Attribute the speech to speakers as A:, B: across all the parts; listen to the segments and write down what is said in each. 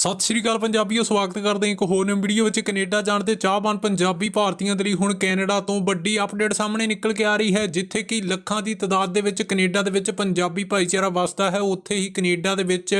A: ਸਤਿ ਸ਼੍ਰੀ ਅਕਾਲ ਪੰਜਾਬੀਓ, ਸਵਾਗਤ ਕਰਦੇ ਹਾਂ ਇੱਕ ਹੋਰ ਨਵੀਂ ਵੀਡੀਓ ਵਿੱਚ। ਕੈਨੇਡਾ ਜਾਣ 'ਤੇ ਚਾਹਵਾਨ ਪੰਜਾਬੀ ਭਾਰਤੀਆਂ ਦੇ ਲਈ ਹੁਣ ਕੈਨੇਡਾ ਤੋਂ ਵੱਡੀ ਅਪਡੇਟ ਸਾਹਮਣੇ ਨਿਕਲ ਕੇ ਆ ਰਹੀ ਹੈ, ਜਿੱਥੇ ਕਿ ਲੱਖਾਂ ਦੀ ਤਦਾਦ ਦੇ ਵਿੱਚ ਕੈਨੇਡਾ ਦੇ ਵਿੱਚ ਪੰਜਾਬੀ ਭਾਈਚਾਰਾ ਵਸਦਾ ਹੈ। ਉੱਥੇ ਹੀ ਕੈਨੇਡਾ ਦੇ ਵਿੱਚ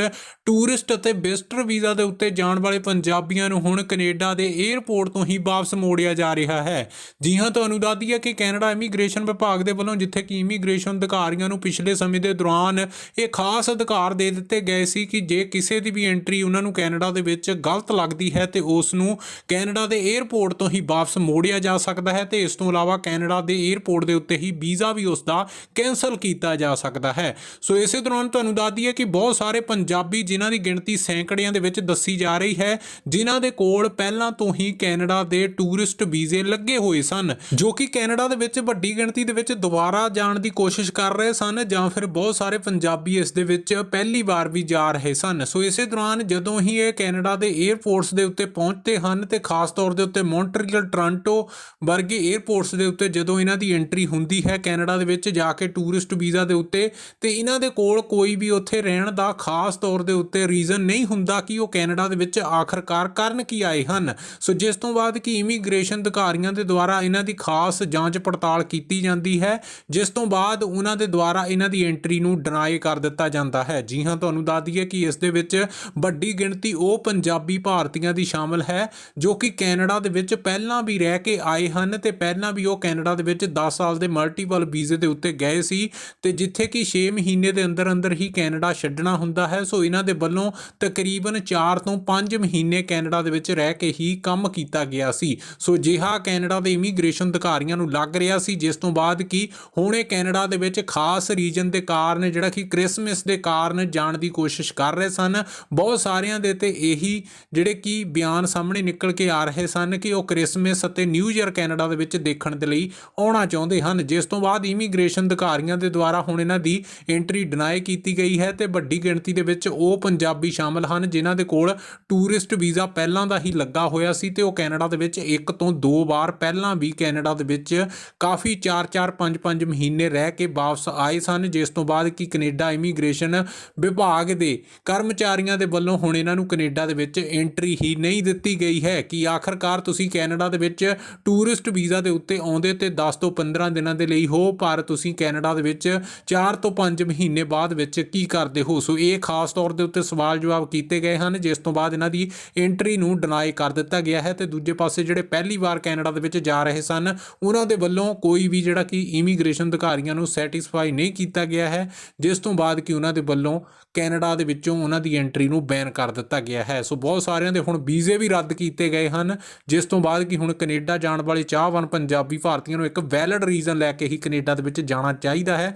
A: ਟੂਰਿਸਟ ਅਤੇ ਵਿਜ਼ਟਰ ਵੀਜ਼ਾ ਦੇ ਉੱਤੇ ਜਾਣ ਵਾਲੇ ਪੰਜਾਬੀਆਂ ਨੂੰ ਹੁਣ ਕੈਨੇਡਾ ਦੇ 에ਅਰਪੋਰਟ ਤੋਂ ਹੀ ਵਾਪਸ ਮੋੜਿਆ ਜਾ ਰਿਹਾ ਹੈ। ਜੀ ਹਾਂ, ਤੁਹਾਨੂੰ ਦੱਸ ਦਈਏ ਕਿ ਕੈਨੇਡਾ ਇਮੀਗ੍ਰੇਸ਼ਨ ਵਿਭਾਗ ਦੇ ਵੱਲੋਂ ਜਿੱਥੇ ਕਿ ਇਮੀਗ੍ਰੇਸ਼ਨ ਅਧਿਕਾਰੀਆਂ ਨੂੰ ਪਿਛਲੇ ਸਮੇਂ ਦੇ ਦੌਰਾਨ ਇਹ ਖਾਸ ਅਧਿਕਾਰ ਦੇ ਦਿੱਤੇ ਗਏ ਸੀ ਕਿ ਜੇ ਕਿਸੇ ਦੀ ਵੀ ਐਂਟਰੀ ਉਹਨਾਂ ਨੂੰ ਕੈਨੇਡਾ ਦੇ ਵਿੱਚ ਗਲਤ ਲੱਗਦੀ ਹੈ ਤੇ ਉਸ ਨੂੰ ਕੈਨੇਡਾ ਦੇ 에ਅਰਪੋਰਟ ਤੋਂ ਹੀ ਵਾਪਸ ਮੋੜਿਆ ਜਾ ਸਕਦਾ ਹੈ ਤੇ ਇਸ ਤੋਂ ਇਲਾਵਾ ਕੈਨੇਡਾ ਦੇ 에ਅਰਪੋਰਟ ਦੇ ਉੱਤੇ ਹੀ ਵੀਜ਼ਾ ਵੀ ਉਸ ਦਾ ਕੈਨਸਲ ਕੀਤਾ ਜਾ ਸਕਦਾ ਹੈ। ਸੋ ਇਸੇ ਦੌਰਾਨ ਤੁਹਾਨੂੰ ਦੱਸ ਦਈਏ ਕਿ ਬਹੁਤ ਸਾਰੇ ਪੰਜਾਬੀ ਜਿਨ੍ਹਾਂ ਦੀ ਗਿਣਤੀ ਸੈਂਕੜਿਆਂ ਦੇ ਵਿੱਚ ਦੱਸੀ ਜਾ ਰਹੀ ਹੈ, ਜਿਨ੍ਹਾਂ ਦੇ ਕੋਲ ਪਹਿਲਾਂ ਤੋਂ ਹੀ ਕੈਨੇਡਾ ਦੇ ਟੂਰਿਸਟ ਵੀਜ਼ੇ ਲੱਗੇ ਹੋਏ ਸਨ, ਜੋ ਕਿ ਕੈਨੇਡਾ ਦੇ ਵਿੱਚ ਵੱਡੀ ਗਿਣਤੀ ਦੇ ਵਿੱਚ ਦੁਬਾਰਾ ਜਾਣ ਦੀ ਕੋਸ਼ਿਸ਼ ਕਰ ਰਹੇ ਸਨ ਜਾਂ ਫਿਰ ਬਹੁਤ ਸਾਰੇ ਪੰਜਾਬੀ ਇਸ ਦੇ ਵਿੱਚ ਪਹਿਲੀ ਵਾਰ ਵੀ ਜਾ ਰਹੇ ਸਨ। ਸੋ ਇਸੇ ਦੌਰਾਨ ਜਦੋਂ ਹੀ ਇਹ ਕੈਨੇਡਾ ਦੇ 에ਅਰਪੋਰਟਸ ਦੇ ਉੱਤੇ ਪਹੁੰਚਦੇ ਹਨ ਤੇ ਖਾਸ ਤੌਰ ਦੇ ਉੱਤੇ ਮੌਂਟਰੀਅਲ ਟੋਰਾਂਟੋ ਵਰਗੇ 에ਅਰਪੋਰਟਸ ਦੇ ਉੱਤੇ ਜਦੋਂ ਇਹਨਾਂ ਦੀ ਐਂਟਰੀ ਹੁੰਦੀ ਹੈ ਕੈਨੇਡਾ ਦੇ ਵਿੱਚ ਜਾ ਕੇ ਟੂਰਿਸਟ ਵੀਜ਼ਾ ਦੇ ਉੱਤੇ, ਤੇ ਇਹਨਾਂ ਦੇ ਕੋਲ ਕੋਈ ਵੀ ਉੱਥੇ ਰਹਿਣ ਦਾ ਖਾਸ ਤੌਰ ਦੇ ਉੱਤੇ ਰੀਜ਼ਨ ਨਹੀਂ ਹੁੰਦਾ ਕਿ ਉਹ ਕੈਨੇਡਾ ਦੇ ਵਿੱਚ ਆਖਰਕਾਰ ਕਰਨ ਕੀ ਆਏ ਹਨ। ਸੋ ਜਿਸ ਤੋਂ ਬਾਅਦ ਕਿ ਇਮੀਗ੍ਰੇਸ਼ਨ ਅਧਿਕਾਰੀਆਂ ਦੇ ਦੁਆਰਾ ਇਹਨਾਂ ਦੀ ਖਾਸ ਜਾਂਚ ਪੜਤਾਲ ਕੀਤੀ ਜਾਂਦੀ ਹੈ, ਜਿਸ ਤੋਂ ਬਾਅਦ ਉਹਨਾਂ ਦੇ ਦੁਆਰਾ ਇਹਨਾਂ ਦੀ ਐਂਟਰੀ ਨੂੰ ਡਿਨਾਈ ਕਰ ਦਿੱਤਾ ਜਾਂਦਾ ਹੈ। ਜੀ ਹਾਂ, ਤੁਹਾਨੂੰ ਦੱਸ ਦਈਏ ਕਿ ਇਸ ਦੇ ਵਿੱਚ ਵੱਡੀ ਗਿਣਤੀ ਉਹ ਪੰਜਾਬੀ ਭਾਰਤੀਆਂ ਦੀ ਸ਼ਾਮਲ ਹੈ, ਜੋ ਕਿ ਕੈਨੇਡਾ ਦੇ ਵਿੱਚ ਪਹਿਲਾਂ ਵੀ ਰਹਿ ਕੇ ਆਏ ਹਨ ਤੇ ਪਹਿਲਾਂ ਵੀ ਉਹ ਕੈਨੇਡਾ ਦੇ ਵਿੱਚ 10 ਸਾਲ ਦੇ ਮਲਟੀਪਲ ਵੀਜ਼ੇ ਦੇ ਉੱਤੇ ਗਏ ਸੀ ਤੇ ਜਿੱਥੇ ਕਿ 6 ਮਹੀਨੇ ਦੇ ਅੰਦਰ ਅੰਦਰ ਹੀ ਕੈਨੇਡਾ ਛੱਡਣਾ ਹੁੰਦਾ ਹੈ। ਸੋ ਇਹਨਾਂ ਦੇ ਵੱਲੋਂ ਤਕਰੀਬਨ 4 ਤੋਂ 5 ਮਹੀਨੇ ਕੈਨੇਡਾ ਦੇ ਵਿੱਚ ਰਹਿ ਕੇ ਹੀ ਕੰਮ ਕੀਤਾ ਗਿਆ ਸੀ। ਸੋ ਜਿਹਾ ਕੈਨੇਡਾ ਦੇ ਇਮੀਗ੍ਰੇਸ਼ਨ ਅਧਿਕਾਰੀਆਂ ਨੂੰ ਲੱਗ ਰਿਹਾ ਸੀ, ਜਿਸ ਤੋਂ ਬਾਅਦ ਕਿ ਹੁਣ ਇਹ ਕੈਨੇਡਾ ਦੇ ਵਿੱਚ ਖਾਸ ਰੀਜਨ ਦੇ ਕਾਰਨ, ਜਿਹੜਾ ਕਿ ਕ੍ਰਿਸਮਸ ਦੇ ਕਾਰਨ ਜਾਣ ਦੀ ਕੋਸ਼ਿਸ਼ ਕਰ ਰਹੇ ਸਨ। ਬਹੁਤ ਸਾਰਿਆਂ ਦੇ ਤੇ ਇਹੀ ਜਿਹੜੇ ਕਿ ਬਿਆਨ ਸਾਹਮਣੇ ਨਿਕਲ ਕੇ ਆ ਰਹੇ ਸਨ ਕਿ ਉਹ ਕ੍ਰਿਸਮਸ ਅਤੇ ਨਿਊ ਈਅਰ ਕੈਨੇਡਾ ਦੇ ਵਿੱਚ ਦੇਖਣ ਦੇ ਲਈ ਆਉਣਾ ਚਾਹੁੰਦੇ ਹਨ। ਜਿਸ ਤੋਂ ਬਾਅਦ ਇਮੀਗ੍ਰੇਸ਼ਨ ਅਧਿਕਾਰੀਆਂ ਦੇ ਦੁਆਰਾ ਹੁਣ ਇਹਨਾਂ ਦੀ ਐਂਟਰੀ ਡਿਨਾਈ ਕੀਤੀ ਗਈ ਹੈ ਤੇ ਵੱਡੀ ਗਿਣਤੀ ਦੇ ਵਿੱਚ ਉਹ ਪੰਜਾਬੀ ਸ਼ਾਮਲ ਹਨ, ਜਿਨ੍ਹਾਂ ਦੇ ਕੋਲ ਟੂਰਿਸਟ ਵੀਜ਼ਾ ਪਹਿਲਾਂ ਦਾ ਹੀ ਲੱਗਾ ਹੋਇਆ ਸੀ ਤੇ ਉਹ ਕੈਨੇਡਾ ਦੇ ਵਿੱਚ ਇੱਕ ਤੋਂ ਦੋ ਵਾਰ ਪਹਿਲਾਂ ਵੀ ਕੈਨੇਡਾ ਦੇ ਵਿੱਚ ਕਾਫੀ 4-4 5-5 ਮਹੀਨੇ ਰਹਿ ਕੇ ਵਾਪਸ ਆਏ ਸਨ। ਜਿਸ ਤੋਂ ਬਾਅਦ ਕਿ ਕੈਨੇਡਾ ਇਮੀਗ੍ਰੇਸ਼ਨ ਵਿਭਾਗ ਦੇ ਕਰਮਚਾਰੀਆਂ ਦੇ ਵੱਲੋਂ ਹੁਣ ਇਹਨਾਂ ਨੂੰ ਕੈਨੇਡਾ ਦੇ ਵਿੱਚ ਐਂਟਰੀ ਹੀ ਨਹੀਂ ਦਿੱਤੀ ਗਈ ਹੈ ਕਿ ਆਖਰਕਾਰ ਤੁਸੀਂ ਕੈਨੇਡਾ ਦੇ ਵਿੱਚ ਟੂਰਿਸਟ ਵੀਜ਼ਾ ਦੇ ਉੱਤੇ ਆਉਂਦੇ ਤੇ 10 ਤੋਂ 15 ਦਿਨਾਂ ਦੇ ਲਈ ਹੋ, ਪਰ ਤੁਸੀਂ ਕੈਨੇਡਾ ਦੇ ਵਿੱਚ 4 ਤੋਂ 5 ਮਹੀਨੇ ਬਾਅਦ ਵਿੱਚ ਕੀ ਕਰਦੇ ਹੋ? ਸੋ ਇਹ ਖਾਸ ਤੌਰ ਦੇ ਉੱਤੇ ਸਵਾਲ ਜਵਾਬ ਕੀਤੇ ਗਏ ਹਨ, ਜਿਸ ਤੋਂ ਬਾਅਦ ਇਹਨਾਂ ਦੀ ਐਂਟਰੀ ਨੂੰ ਡਿਨਾਈ ਕਰ ਦਿੱਤਾ ਗਿਆ ਹੈ ਤੇ ਦੂਜੇ ਪਾਸੇ ਜਿਹੜੇ ਪਹਿਲੀ ਵਾਰ ਕੈਨੇਡਾ ਦੇ ਵਿੱਚ ਜਾ ਰਹੇ ਸਨ, ਉਹਨਾਂ ਦੇ ਵੱਲੋਂ ਕੋਈ ਵੀ ਜਿਹੜਾ ਕਿ ਇਮੀਗ੍ਰੇਸ਼ਨ ਅਧਿਕਾਰੀਆਂ ਨੂੰ ਸੈਟੀਸਫਾਈ ਨਹੀਂ ਕੀਤਾ ਗਿਆ ਹੈ, ਜਿਸ ਤੋਂ ਬਾਅਦ ਕਿ ਉਹਨਾਂ ਦੇ ਵੱਲੋਂ ਕੈਨੇਡਾ ਦੇ ਵਿੱਚੋਂ ਉਹਨਾਂ ਦੀ ਐਂਟਰੀ ਨੂੰ ਬੈਨ ਕਰ ਦਿੱਤਾ ਗਿਆ ਹੈ। ਸੋ ਬਹੁਤ ਸਾਰਿਆਂ ਦੇ ਹੁਣ ਵੀਜ਼ੇ ਵੀ ਰੱਦ ਕੀਤੇ ਗਏ ਹਨ। ਜਿਸ ਤੋਂ ਬਾਅਦ ਕਿ ਹੁਣ ਕੈਨੇਡਾ ਜਾਣ ਵਾਲੇ ਚਾਹਵਾਨ ਪੰਜਾਬੀ ਭਾਰਤੀਆਂ ਨੂੰ ਇੱਕ ਵੈਲਿਡ ਰੀਜ਼ਨ ਲੈ ਕੇ ਹੀ ਕੈਨੇਡਾ ਦੇ ਵਿੱਚ ਜਾਣਾ ਚਾਹੀਦਾ ਹੈ।